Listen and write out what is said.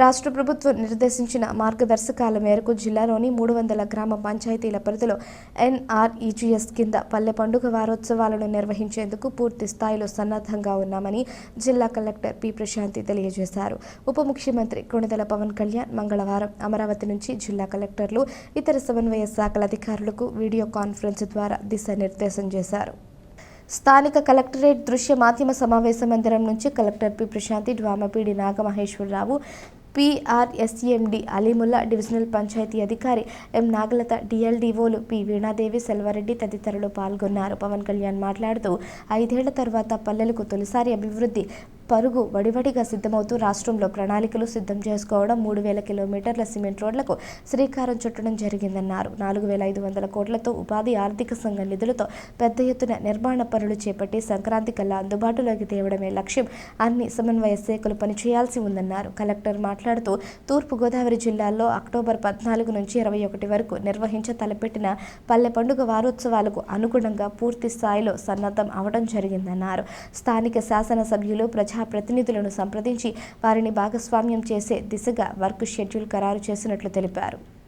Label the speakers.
Speaker 1: రాష్ట్ర ప్రభుత్వం నిర్దేశించిన మార్గదర్శకాల మేరకు జిల్లాలోని మూడు వందల గ్రామ పంచాయతీల పరిధిలో ఎన్ఆర్ఈజీఎస్ కింద పల్లె పండుగ వారోత్సవాలను నిర్వహించేందుకు పూర్తి స్థాయిలో సన్నద్ధంగా ఉన్నామని జిల్లా కలెక్టర్ పి ప్రశాంతి తెలియజేశారు. ఉప ముఖ్యమంత్రి కొణిదెల పవన్ కళ్యాణ్ మంగళవారం అమరావతి నుంచి జిల్లా కలెక్టర్లు ఇతర సమన్వయ శాఖల అధికారులకు వీడియో కాన్ఫరెన్స్ ద్వారా దిశానిర్దేశం చేశారు. స్థానిక కలెక్టరేట్ దృశ్య మాధ్యమ సమావేశ మందిరం నుంచి collector P Prashanti DWAMA PD Nagamaheswararao P R S M D Alimullah divisional panchayati అధికారి ఎం నాగలత డిఎల్డిఓలు పి వీణాదేవి సెల్వారెడ్డి తదితరులు పాల్గొన్నారు. పవన్ కళ్యాణ్ మాట్లాడుతూ ఐదేళ్ళ తర్వాత పల్లెలకు తొలిసారి అభివృద్ధి పరుగు వడివడిగా సిద్ధమవుతూ రాష్ట్రంలో ప్రణాళికలు సిద్ధం చేసుకోవడం మూడు వేల కిలోమీటర్ల సిమెంట్ రోడ్లకు శ్రీకారం చుట్టడం జరిగిందన్నారు. నాలుగు వేల ఐదు వందల కోట్లతో ఉపాధి ఆర్థిక సంఘం నిధులతో పెద్ద ఎత్తున నిర్మాణ పనులు చేపట్టి సంక్రాంతి కల్లా అందుబాటులోకి తేవడమే లక్ష్యం. అన్ని సమన్వయ శాఖలు పనిచేయాల్సి ఉందన్నారు. కలెక్టర్ మాట్లాడుతూ తూర్పుగోదావరి జిల్లాలో అక్టోబర్ పద్నాలుగు నుంచి ఇరవై ఒకటి వరకు నిర్వహించ తలపెట్టిన పల్లె పండుగ వారోత్సవాలకు అనుగుణంగా పూర్తి స్థాయిలో సన్నద్ధం అవడం జరిగిందన్నారు. స్థానిక శాసనసభ్యులు ప్రతినిధులను సంప్రదించి వారిని భాగస్వామ్యం చేసే దిశగా వర్క్ షెడ్యూల్ ఖరారు చేసినట్లు తెలిపారు.